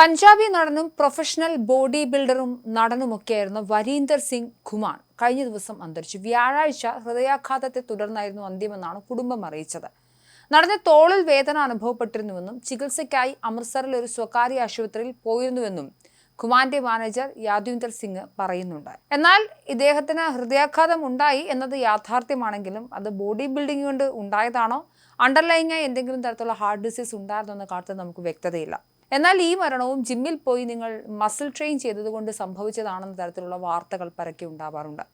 പഞ്ചാബി നടനും professional body ബിൽഡറും നടനുമൊക്കെയായിരുന്ന വരീന്ദർ സിംഗ് ഖുമാൻ. കഴിഞ്ഞ ദിവസം അന്തരിച്ചു. വ്യാഴാഴ്ച ഹൃദയാഘാതത്തെ തുടർന്നായിരുന്നു അന്ത്യമെന്നാണ് കുടുംബം അറിയിച്ചത്. നടന്ന തോളിൽ വേദന അനുഭവപ്പെട്ടിരുന്നുവെന്നും ചികിത്സയ്ക്കായി അമൃത്സറിൽ ഒരു സ്വകാര്യ ആശുപത്രിയിൽ പോയിരുന്നുവെന്നും ഖുമാന്റെ മാനേജർ യാദവീന്ദർ സിംഗ് പറയുന്നുണ്ട്. എന്നാൽ ഇദ്ദേഹത്തിന് ഹൃദയാഘാതം ഉണ്ടായി എന്നത് യാഥാർത്ഥ്യമാണെങ്കിലും അത് ബോഡി ബിൽഡിംഗ് കൊണ്ട് ഉണ്ടായതാണോ? അണ്ടർലൈനായി എന്തെങ്കിലും തരത്തിലുള്ള ഹാർട്ട് ഡിസീസ് ഉണ്ടായിരുന്നോ എന്ന കാര്യത്തിൽ നമുക്ക് വ്യക്തതയില്ല. എന്നാൽ ഈ മരണവും ജിമ്മിൽ പോയി നിങ്ങൾ മസിൽ ട്രെയിൻ ചെയ്തതുകൊണ്ട് സംഭവിച്ചതാണെന്ന തരത്തിലുള്ള വാർത്തകൾ പരക്കെ ഉണ്ടാവാറുണ്ട്.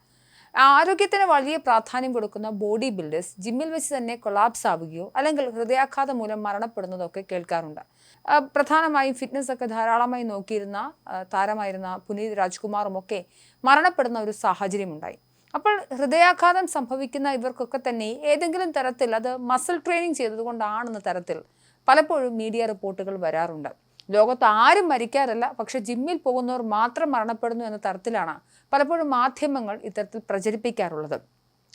ആരോഗ്യത്തിന് വലിയ പ്രാധാന്യം കൊടുക്കുന്ന ബോഡി ബിൽഡേഴ്സ് ജിമ്മിൽ വെച്ച് തന്നെ കൊളാപ്സ് ആവുകയോ അല്ലെങ്കിൽ ഹൃദയാഘാതം മൂലം മരണപ്പെടുന്നതൊക്കെ കേൾക്കാറുണ്ട്. പ്രധാനമായും ഫിറ്റ്നസ് ഒക്കെ ധാരാളമായി നോക്കിയിരുന്ന താരമായിരുന്ന പുനീത് രാജ്കുമാറും ഒക്കെ മരണപ്പെടുന്ന ഒരു സാഹചര്യമുണ്ടായി. അപ്പോൾ ഹൃദയാഘാതം സംഭവിക്കുന്ന ഇവർക്കൊക്കെ തന്നെ ഏതെങ്കിലും തരത്തിൽ അത് മസിൽ ട്രെയിനിങ് ചെയ്തതുകൊണ്ടാണെന്ന തരത്തിൽ പലപ്പോഴും മീഡിയ റിപ്പോർട്ടുകൾ വരാറുണ്ട്. ലോകത്ത് ആരും മരിക്കാറില്ല പക്ഷെ ജിമ്മിൽ പോകുന്നവർ മാത്രം മരണപ്പെടുന്നു എന്ന തരത്തിലാണ് പലപ്പോഴും മാധ്യമങ്ങൾ ഇത്തരത്തിൽ പ്രചരിപ്പിക്കാറുള്ളത്.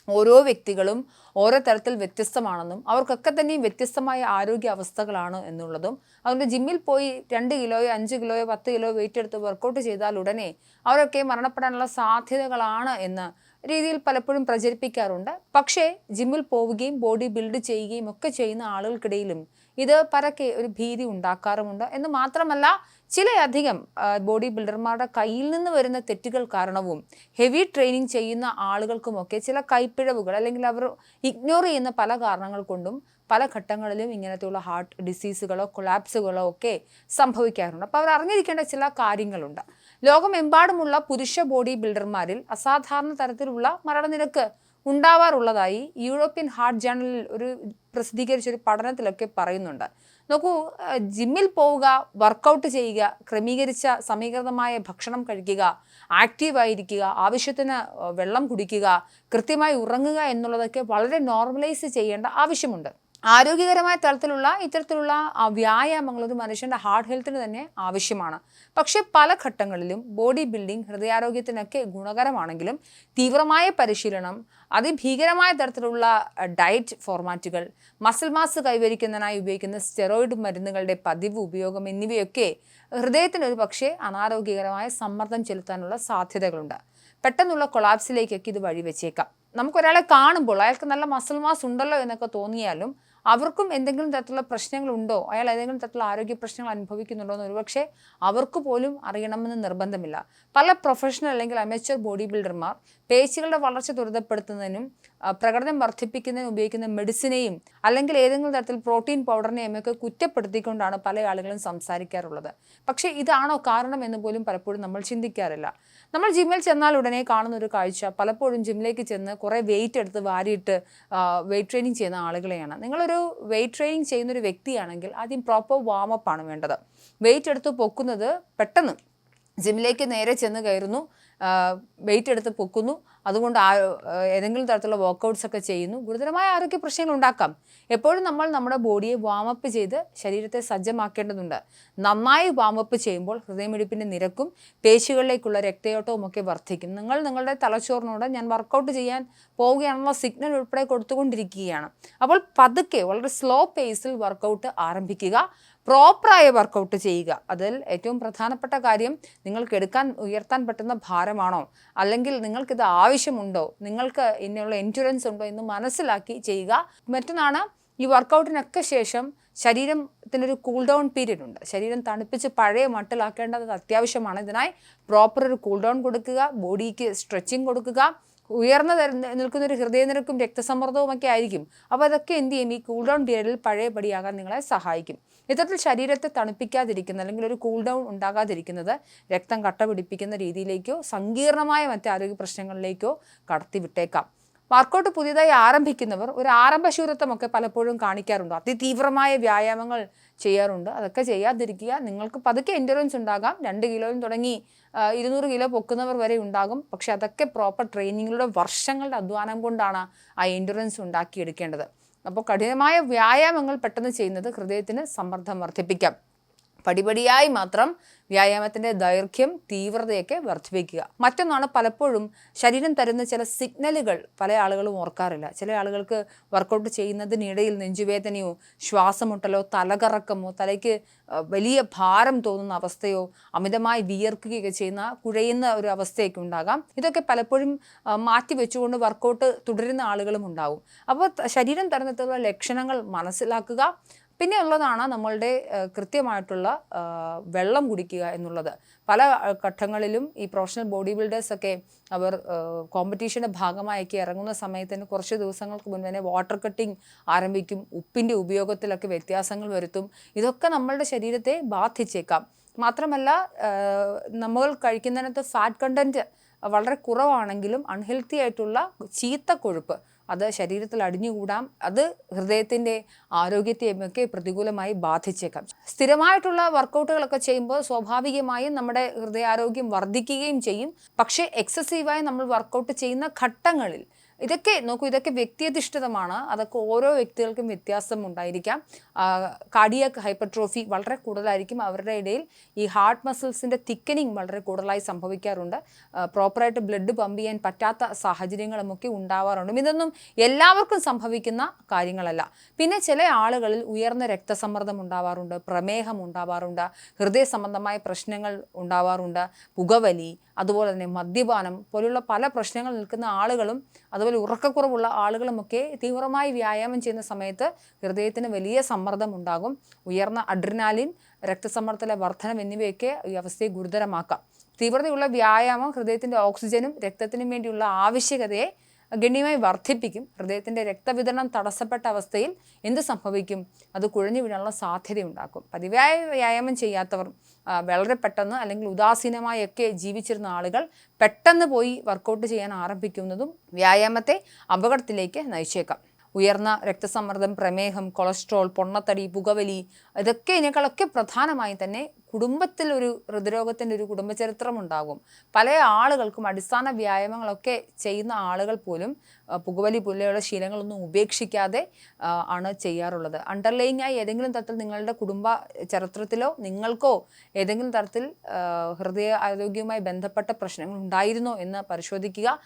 ഓരോ വ്യക്തികളും ഓരോ തരത്തിൽ വ്യത്യസ്തമാണെന്നും അവർക്കൊക്കെ തന്നെയും വ്യത്യസ്തമായ ആരോഗ്യ അവസ്ഥകളാണ് എന്നുള്ളതും അതുകൊണ്ട് ജിമ്മിൽ പോയി രണ്ട് കിലോയോ അഞ്ച് കിലോയോ പത്ത് കിലോ വെയിറ്റ് എടുത്ത് വർക്കൗട്ട് ചെയ്താൽ ഉടനെ അവരൊക്കെ മരണപ്പെടാനുള്ള സാധ്യതകളാണ് എന്ന് രീതിയിൽ പലപ്പോഴും പ്രചരിപ്പിക്കാറുണ്ട്. പക്ഷേ ജിമ്മിൽ പോവുകയും ബോഡി ബിൽഡ് ചെയ്യുകയും ഒക്കെ ചെയ്യുന്ന ആളുകൾക്കിടയിലും ഇത് പരക്കെ ഒരു ഭീതി ഉണ്ടാക്കാറുമുണ്ട്. എന്ന് മാത്രമല്ല ചിലയധികം ബോഡി ബിൽഡർമാരുടെ കയ്യിൽ നിന്ന് വരുന്ന തെറ്റുകൾ കാരണവും ഹെവി ട്രെയിനിങ് ചെയ്യുന്ന ആളുകൾക്കുമൊക്കെ ചില കൈപ്പിഴവുകൾ അല്ലെങ്കിൽ അവർ ഇഗ്നോർ ചെയ്യുന്ന പല കാരണങ്ങൾ കൊണ്ടും പല ഘട്ടങ്ങളിലും ഇങ്ങനത്തെയുള്ള ഹാർട്ട് ഡിസീസുകളോ കൊളാപ്സുകളോ ഒക്കെ സംഭവിക്കാറുണ്ട്. അപ്പോൾ അവർ അറിഞ്ഞിരിക്കേണ്ട ചില കാര്യങ്ങളുണ്ട്. ലോകമെമ്പാടുമുള്ള പുരുഷ ബോഡി ബിൽഡർമാരിൽ അസാധാരണ തരത്തിലുള്ള മരണനിരക്ക് ഉണ്ടാവാറുള്ളതായി യൂറോപ്യൻ ഹാർട്ട് ജേണലിൽ ഒരു പ്രസിദ്ധീകരിച്ച ഒരു പഠനത്തിലൊക്കെ പറയുന്നുണ്ട്. നോക്കൂ ജിമ്മിൽ പോവുക വർക്കൗട്ട് ചെയ്യുക ക്രമീകരിച്ച സമീകൃതമായ ഭക്ഷണം കഴിക്കുക ആക്റ്റീവായിരിക്കുക ആവശ്യത്തിന് വെള്ളം കുടിക്കുക കൃത്യമായി ഉറങ്ങുക എന്നുള്ളതൊക്കെ വളരെ നോർമലൈസ് ചെയ്യേണ്ട ആവശ്യമുണ്ട്. ആരോഗ്യകരമായ തലത്തിലുള്ള ഇത്തരത്തിലുള്ള വ്യായാമങ്ങൾ ഒരു മനുഷ്യന്റെ ഹാർട്ട് ഹെൽത്തിന് തന്നെ ആവശ്യമാണ്. പക്ഷേ പല ഘട്ടങ്ങളിലും ബോഡി ബിൽഡിംഗ് ഹൃദയാരോഗ്യത്തിനൊക്കെ ഗുണകരമാണെങ്കിലും തീവ്രമായ പരിശീലനം അതിഭീകരമായ തരത്തിലുള്ള ഡയറ്റ് ഫോർമാറ്റുകൾ മസിൽ മാസ് കൈവരിക്കുന്നതിനായി ഉപയോഗിക്കുന്ന സ്റ്റെറോയിഡ് മരുന്നുകളുടെ പതിവ് ഉപയോഗം എന്നിവയൊക്കെ ഹൃദയത്തിന് ഒരു പക്ഷേ അനാരോഗ്യകരമായ സമ്മർദ്ദം ചെലുത്താനുള്ള സാധ്യതകളുണ്ട്. പെട്ടെന്നുള്ള കൊളാപ്സിലേക്കൊക്കെ ഇത് വഴിവെച്ചേക്കാം. നമുക്കൊരാളെ കാണുമ്പോൾ അയാൾക്ക് നല്ല മസിൽ മാസ് ഉണ്ടല്ലോ എന്നൊക്കെ തോന്നിയാലും അവർക്കും എന്തെങ്കിലും തരത്തിലുള്ള പ്രശ്നങ്ങളുണ്ടോ? അയാൾ ഏതെങ്കിലും തരത്തിലുള്ള ആരോഗ്യ പ്രശ്നങ്ങൾ അനുഭവിക്കുന്നുണ്ടോ എന്ന് ഒരുപക്ഷെ അവർക്ക് പോലും അറിയണമെന്ന് നിർബന്ധമില്ല. പല പ്രൊഫഷണൽ അല്ലെങ്കിൽ അമേച്ചർ ബോഡി ബിൽഡർമാർ പേശികളുടെ വളർച്ച ത്വരിതപ്പെടുത്തുന്നതിനും പ്രകടനം വർദ്ധിപ്പിക്കുന്നതിനും ഉപയോഗിക്കുന്ന മെഡിസിനെയും അല്ലെങ്കിൽ ഏതെങ്കിലും തരത്തിൽ പ്രോട്ടീൻ പൗഡറിനെയും ഒക്കെ കുറ്റപ്പെടുത്തിക്കൊണ്ടാണ് പല ആളുകളും സംസാരിക്കാറുള്ളത്. പക്ഷേ ഇതാണോ കാരണം എന്ന് പോലും പലപ്പോഴും നമ്മൾ ചിന്തിക്കാറില്ല. നമ്മൾ ജിമ്മിൽ ചെന്നാൽ ഉടനെ കാണുന്ന ഒരു കാഴ്ച പലപ്പോഴും ജിമ്മിലേക്ക് ചെന്ന് കുറേ വെയിറ്റ് എടുത്ത് വാരിയിട്ട് വെയിറ്റ് ട്രെയിനിങ് ചെയ്യുന്ന ആളുകളെയാണ്. നിങ്ങളൊരു വെയിറ്റ് ട്രെയിനിങ് ചെയ്യുന്ന ഒരു വ്യക്തിയാണെങ്കിൽ ആദ്യം പ്രോപ്പർ വാമപ്പ് ആണ് വേണ്ടത്. വെയിറ്റ് എടുത്ത് പൊക്കുന്നത് പെട്ടെന്ന്. ജിമ്മിലേക്ക് നേരെ ചെന്ന് കയറുന്നു. വെയിറ്റ് എടുത്ത് പൊക്കുന്നു. അതുകൊണ്ട് ആ ഏതെങ്കിലും തരത്തിലുള്ള വർക്കൗട്ട്സ് ഒക്കെ ചെയ്യുന്നു. ഗുരുതരമായ ആരോഗ്യ പ്രശ്നങ്ങൾ ഉണ്ടാക്കാം. എപ്പോഴും നമ്മൾ നമ്മുടെ ബോഡിയെ വാമപ്പ് ചെയ്ത് ശരീരത്തെ സജ്ജമാക്കേണ്ടതുണ്ട്. നന്നായി വാമപ്പ് ചെയ്യുമ്പോൾ ഹൃദയമിടിപ്പിന്റെ നിരക്കും പേശികളിലേക്കുള്ള രക്തയോട്ടവും ഒക്കെ വർദ്ധിക്കും. നിങ്ങൾ നിങ്ങളുടെ തലച്ചോറിനോട് ഞാൻ വർക്കൗട്ട് ചെയ്യാൻ പോവുകയാണെന്നുള്ള സിഗ്നൽ ഉൾപ്പെടെ കൊടുത്തുകൊണ്ടിരിക്കുകയാണ്. അപ്പോൾ പതുക്കെ വളരെ സ്ലോ പേസിൽ വർക്കൗട്ട് ആരംഭിക്കുക. പ്രോപ്പറായ വർക്കൗട്ട് ചെയ്യുക. അതിൽ ഏറ്റവും പ്രധാനപ്പെട്ട കാര്യം നിങ്ങൾക്ക് എടുക്കാൻ ഉയർത്താൻ പറ്റുന്ന ഭാരമാണോ? അല്ലെങ്കിൽ നിങ്ങൾക്കിത് ആവശ്യമുണ്ടോ? നിങ്ങൾക്ക് ഇന്നുള്ള എൻഷുറൻസ് ഉണ്ടോ എന്ന് മനസ്സിലാക്കി ചെയ്യുക. മറ്റൊന്നാണ് ഈ വർക്കൗട്ടിനൊക്കെ ശേഷം ശരീരത്തിനൊരു കൂൾ ഡൗൺ പീരീഡ് ഉണ്ട്. ശരീരം തണുപ്പിച്ച് പഴയ മട്ടിലാക്കേണ്ടത് അത്യാവശ്യമാണ്. ഇതിനായി പ്രോപ്പർ ഒരു കൂൾ ഡൗൺ കൊടുക്കുക. ബോഡിക്ക് സ്ട്രെച്ചിങ് കൊടുക്കുക. ഉയർന്ന നിൽക്കുന്ന ഒരു ഹൃദയനിരക്കും രക്തസമ്മർദ്ദവും ഒക്കെ ആയിരിക്കും. അപ്പോൾ അതൊക്കെ എന്ത് ചെയ്യും? ഈ കൂൾ ഡൗൺ പീരീഡിൽ പഴയപടിയാകാൻ നിങ്ങളെ സഹായിക്കും. ഇത്തരത്തിൽ ശരീരത്തെ തണുപ്പിക്കാതിരിക്കുന്ന അല്ലെങ്കിൽ ഒരു കൂൾ ഡൗൺ ഉണ്ടാകാതിരിക്കുന്നത് രക്തം കട്ട പിടിപ്പിക്കുന്ന രീതിയിലേക്കോ സങ്കീർണമായ മറ്റ് ആരോഗ്യ പ്രശ്നങ്ങളിലേക്കോ കടത്തിവിട്ടേക്കാം. വർക്കൗട്ട് പുതിയതായി ആരംഭിക്കുന്നവർ ഒരു ആരംഭശൂരത്വമൊക്കെ പലപ്പോഴും കാണിക്കാറുണ്ട്. അതിതീവ്രമായ വ്യായാമങ്ങൾ ചെയ്യാറുണ്ട്. അതൊക്കെ ചെയ്യാതിരിക്കുക. നിങ്ങൾക്ക് പതുക്കെ എൻഡുറൻസ് ഉണ്ടാകാം. രണ്ട് കിലോയും തുടങ്ങി ഇരുന്നൂറ് കിലോ പൊക്കുന്നവർ വരെ ഉണ്ടാകും. പക്ഷേ അതൊക്കെ പ്രോപ്പർ ട്രെയിനിങ്ങിലൂടെ വർഷങ്ങളുടെ അധ്വാനം കൊണ്ടാണ് ആ എൻഡുറൻസ് ഉണ്ടാക്കിയെടുക്കേണ്ടത്. അപ്പോൾ കഠിനമായ വ്യായാമങ്ങൾ പെട്ടെന്ന് ചെയ്യുന്നത് ഹൃദയത്തിന് സമ്മർദ്ദം വർദ്ധിപ്പിക്കാം. പടിപടിയായി മാത്രം വ്യായാമത്തിന്റെ ദൈർഘ്യം തീവ്രതയൊക്കെ വർദ്ധിപ്പിക്കുക. മറ്റൊന്നാണ് പലപ്പോഴും ശരീരം തരുന്ന ചില സിഗ്നലുകൾ പല ആളുകളും ഓർക്കാറില്ല. ചില ആളുകൾക്ക് വർക്കൗട്ട് ചെയ്യുന്നതിനിടയിൽ നെഞ്ചുവേദനയോ ശ്വാസമുട്ടലോ തലകറക്കമോ തലയ്ക്ക് വലിയ ഭാരം തോന്നുന്ന അവസ്ഥയോ അമിതമായി വിയർക്കുകയൊക്കെ ചെയ്യുന്ന കുഴയുന്ന ഒരു അവസ്ഥയൊക്കെ ഉണ്ടാകാം. ഇതൊക്കെ പലപ്പോഴും മാറ്റി വെച്ചുകൊണ്ട് വർക്കൗട്ട് തുടരുന്ന ആളുകളും ഉണ്ടാകും അപ്പോൾ ശരീരം തരുന്നതിലുള്ള ലക്ഷണങ്ങൾ മനസ്സിലാക്കുക പിന്നെ ഉള്ളതാണ് നമ്മളുടെ കൃത്യമായിട്ടുള്ള വെള്ളം കുടിക്കുക എന്നുള്ളത്. പല ഘട്ടങ്ങളിലും ഈ പ്രൊഫഷണൽ ബോഡി ബിൽഡേഴ്സൊക്കെ അവർ കോമ്പറ്റീഷന്റെ ഭാഗമായൊക്കെ ഇറങ്ങുന്ന സമയത്തിന് കുറച്ച് ദിവസങ്ങൾക്ക് മുൻപ് തന്നെ വാട്ടർ കട്ടിങ് ആരംഭിക്കും. ഉപ്പിന്റെ ഉപയോഗത്തിലൊക്കെ വ്യത്യാസങ്ങൾ വരുത്തും. ഇതൊക്കെ നമ്മളുടെ ശരീരത്തെ ബാധിച്ചേക്കാം. മാത്രമല്ല നമ്മൾ കഴിക്കുന്നതിനകത്ത് ഫാറ്റ് കണ്ടന്റ് വളരെ കുറവാണെങ്കിലും അൺഹെൽത്തി ആയിട്ടുള്ള ചീത്ത കൊഴുപ്പ് അത് ശരീരത്തിൽ അടിഞ്ഞുകൂടാം. അത് ഹൃദയത്തിന്റെ ആരോഗ്യത്തെയുമൊക്കെ പ്രതികൂലമായി ബാധിച്ചേക്കാം. സ്ഥിരമായിട്ടുള്ള വർക്കൗട്ടുകളൊക്കെ ചെയ്യുമ്പോൾ സ്വാഭാവികമായും നമ്മുടെ ഹൃദയാരോഗ്യം വർദ്ധിക്കുകയും ചെയ്യും. പക്ഷേ എക്സസീവായി നമ്മൾ വർക്കൗട്ട് ചെയ്യുന്ന ഘട്ടങ്ങളിൽ ഇതൊക്കെ നോക്കൂ ഇതൊക്കെ വ്യക്തിയധിഷ്ഠിതമാണ്. അതൊക്കെ ഓരോ വ്യക്തികൾക്കും വ്യത്യാസം ഉണ്ടായിരിക്കാം. കാർഡിയക് ഹൈപ്പർട്രോഫി വളരെ കൂടുതലായിരിക്കും അവരുടെ ഇടയിൽ. ഈ ഹാർട്ട് മസിൽസിന്റെ തിക്കനിങ് വളരെ കൂടുതലായി സംഭവിക്കാറുണ്ട്. പ്രോപ്പറായിട്ട് ബ്ലഡ് പമ്പ് ചെയ്യാൻ പറ്റാത്ത സാഹചര്യങ്ങളുമൊക്കെ ഉണ്ടാവാറുണ്ട്. ഇതൊന്നും എല്ലാവർക്കും സംഭവിക്കുന്ന കാര്യങ്ങളല്ല. പിന്നെ ചില ആളുകളിൽ ഉയർന്ന രക്തസമ്മർദ്ദം ഉണ്ടാവാറുണ്ട് പ്രമേഹം ഉണ്ടാവാറുണ്ട് ഹൃദയ സംബന്ധമായ പ്രശ്നങ്ങൾ ഉണ്ടാവാറുണ്ട് പുകവലി അതുപോലെ തന്നെ മദ്യപാനം പോലുള്ള പല പ്രശ്നങ്ങൾ നിൽക്കുന്ന ആളുകളും അതുപോലെ ഉറക്കക്കുറവുള്ള ആളുകളുമൊക്കെ തീവ്രമായി വ്യായാമം ചെയ്യുന്ന സമയത്ത് ഹൃദയത്തിന് വലിയ സമ്മർദ്ദം ഉണ്ടാകും ഉയർന്ന അഡ്രിനാലിൻ രക്തസമ്മർദ്ദത്തിലെ വർധനം എന്നിവയൊക്കെ ഈ അവസ്ഥയെ ഗുരുതരമാക്കാം. തീവ്രതയുള്ള വ്യായാമം ഹൃദയത്തിന്റെ ഓക്സിജനും രക്തത്തിനും വേണ്ടിയുള്ള ആവശ്യകതയെ ഗണ്യമായി വർദ്ധിപ്പിക്കും. ഹൃദയത്തിന്റെ രക്തവിതരണം തടസ്സപ്പെട്ട അവസ്ഥയിൽ എന്ത് സംഭവിക്കും? അത് കുഴഞ്ഞു വീഴാനുള്ള സാധ്യതയുണ്ടാക്കും. പതിവായ വ്യായാമം ചെയ്യാത്തവർ വളരെ പെട്ടെന്ന് അല്ലെങ്കിൽ ഉദാസീനമായൊക്കെ ജീവിച്ചിരുന്ന ആളുകൾ പെട്ടെന്ന് പോയി വർക്കൗട്ട് ചെയ്യാൻ ആരംഭിക്കുന്നതും വ്യായാമത്തെ അപകടത്തിലേക്ക് നയിച്ചേക്കാം. ഉയർന്ന രക്തസമ്മർദ്ദം പ്രമേഹം കൊളസ്ട്രോൾ പൊണ്ണത്തടി പുകവലി ഇതൊക്കെ ഇതിനേക്കാളൊക്കെ പ്രധാനമായി തന്നെ കുടുംബത്തിൽ ഒരു ഹൃദ്രോഗത്തിന്റെ ഒരു കുടുംബചരിത്രം ഉണ്ടാകും. പല ആളുകൾക്കും അടിസ്ഥാന വ്യായാമങ്ങളൊക്കെ ചെയ്യുന്ന ആളുകൾ പോലും പുകവലി പോലെയുള്ള ശീലങ്ങളൊന്നും ഉപേക്ഷിക്കാതെ ആണ് ചെയ്യാറുള്ളത്. അണ്ടർലൈങ് ആയി ഏതെങ്കിലും തരത്തിൽ നിങ്ങളുടെ കുടുംബ ചരിത്രത്തിലോ നിങ്ങൾക്കോ ഏതെങ്കിലും തരത്തിൽ ഹൃദയ ആരോഗ്യവുമായി ബന്ധപ്പെട്ട പ്രശ്നങ്ങൾ ഉണ്ടായിരുന്നോ എന്ന് പരിശോധിക്കുക.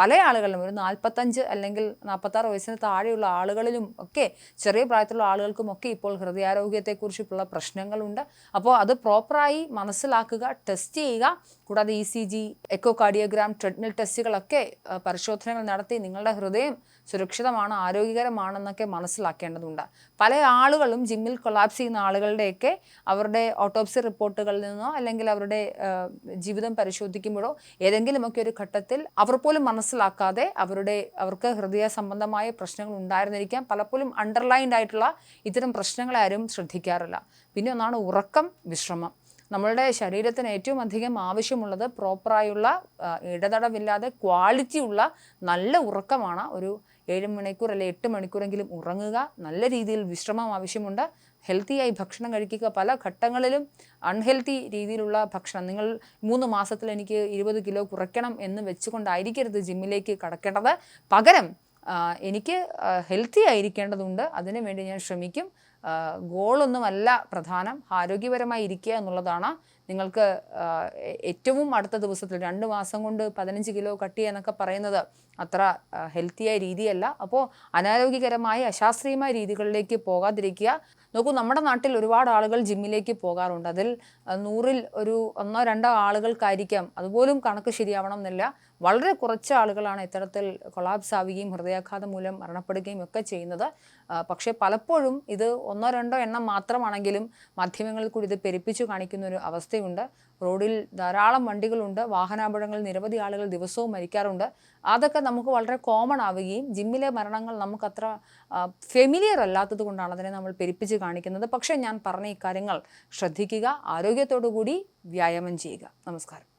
പല ആളുകളിലും ഒരു നാൽപ്പത്തഞ്ച് അല്ലെങ്കിൽ നാൽപ്പത്താറ് വയസ്സിന് താഴെയുള്ള ആളുകളിലും ഒക്കെ ചെറിയ പ്രായത്തിലുള്ള ആളുകൾക്കും ഒക്കെ ഇപ്പോൾ ഹൃദയാരോഗ്യത്തെക്കുറിച്ചുള്ള പ്രശ്നങ്ങളുണ്ട്. അപ്പോൾ അത് പ്രോപ്പറായി മനസ്സിലാക്കുക ടെസ്റ്റ് ചെയ്യുക. കൂടാതെ E C G echocardiogram treadmill ടെസ്റ്റുകളൊക്കെ പരിശോധനകൾ നടത്തി നിങ്ങളുടെ ഹൃദയം സുരക്ഷിതമാണ് ആരോഗ്യകരമാണെന്നൊക്കെ മനസ്സിലാക്കേണ്ടതുണ്ട്. പല ആളുകളും ജിമ്മിൽ കൊളാപ്സ് ചെയ്യുന്ന ആളുകളുടെയൊക്കെ അവരുടെ ഓട്ടോപ്സി റിപ്പോർട്ടുകളിൽ നിന്നോ അല്ലെങ്കിൽ അവരുടെ ജീവിതം പരിശോധിക്കുമ്പോഴോ ഏതെങ്കിലുമൊക്കെ ഒരു ഘട്ടത്തിൽ അവർ പോലും മനസ്സിലാക്കാതെ അവരുടെ അവർക്ക് ഹൃദയ സംബന്ധമായ പ്രശ്നങ്ങൾ ഉണ്ടായിരുന്നിരിക്കാം. പലപ്പോഴും അണ്ടർലൈൻഡ് ആയിട്ടുള്ള ഇത്തരം പ്രശ്നങ്ങളെ ആരും ശ്രദ്ധിക്കാറില്ല. പിന്നെ ഒന്നാണ് ഉറക്കം വിശ്രമം. നമ്മളുടെ ശരീരത്തിന് ഏറ്റവും അധികം ആവശ്യമുള്ളത് പ്രോപ്പറായുള്ള ഇടതടവില്ലാതെ ക്വാളിറ്റിയുള്ള നല്ല ഉറക്കമാണ്. ഒരു ഏഴ് മണിക്കൂർ അല്ലെ എട്ട് മണിക്കൂറെങ്കിലും ഉറങ്ങുക. നല്ല രീതിയിൽ വിശ്രമം ആവശ്യമുണ്ട്. ഹെൽത്തിയായി ഭക്ഷണം കഴിക്കുക. പല ഘട്ടങ്ങളിലും അൺഹെൽത്തി രീതിയിലുള്ള ഭക്ഷണം. നിങ്ങൾ മൂന്ന് മാസത്തിൽ എനിക്ക് ഇരുപത് കിലോ കുറയ്ക്കണം എന്ന് വെച്ചുകൊണ്ടായിരിക്കരുത് ജിമ്മിലേക്ക് കടക്കേണ്ടത്. പകരം എനിക്ക് ഹെൽത്തി ആയിരിക്കേണ്ടതുണ്ട്. അതിനു വേണ്ടി ഞാൻ ശ്രമിക്കും. ഗോളൊന്നുമല്ല പ്രധാനം. ആരോഗ്യപരമായി ഇരിക്കുക എന്നുള്ളതാണ് നിങ്ങൾക്ക് ഏറ്റവും അടുത്ത ദിവസത്തിൽ രണ്ട് മാസം കൊണ്ട് പതിനഞ്ച് കിലോ കട്ട് എന്നൊക്കെ പറയുന്നത് അത്ര ഹെൽത്തിയായ രീതിയല്ല. അപ്പോൾ അനാരോഗ്യകരമായ അശാസ്ത്രീയമായ രീതികളിലേക്ക് പോകാതിരിക്കുക. നോക്കൂ നമ്മുടെ നാട്ടിൽ ഒരുപാട് ആളുകൾ ജിമ്മിലേക്ക് പോകാറുണ്ട്. അതിൽ നൂറിൽ ഒരു ഒന്നോ രണ്ടോ ആളുകൾക്കായിരിക്കാം. അതുപോലും കണക്ക് ശരിയാവണം എന്നില്ല. വളരെ കുറച്ച് ആളുകളാണ് ഇത്തരത്തിൽ കൊളാപ്സ് ആവുകയും ഹൃദയാഘാതം മൂലം മരണപ്പെടുകയും ഒക്കെ ചെയ്യുന്നത്. പക്ഷേ പലപ്പോഴും ഇത് ഒന്നോ രണ്ടോ എണ്ണം മാത്രമാണെങ്കിലും മാധ്യമങ്ങളിൽ കൂടി ഇത് പെരുപ്പിച്ചു കാണിക്കുന്ന ഒരു അവസ്ഥയുണ്ട്. റോഡിൽ ധാരാളം വണ്ടികളുണ്ട് വാഹനാപകടങ്ങളിൽ നിരവധി ആളുകൾ ദിവസവും മരിക്കാറുണ്ട്. അതൊക്കെ നമുക്ക് വളരെ കോമൺ ആവുകയും ജിമ്മിലെ മരണങ്ങൾ നമുക്ക് അത്ര ഫെമിലിയർ അല്ലാത്തത് കൊണ്ടാണ് അതിനെ നമ്മൾ പെരുപ്പിച്ച് കാണിക്കുന്നത്. പക്ഷേ ഞാൻ പറഞ്ഞ ഇക്കാര്യങ്ങൾ ശ്രദ്ധിക്കുക ആരോഗ്യത്തോടു കൂടി വ്യായാമം ചെയ്യുക. നമസ്കാരം.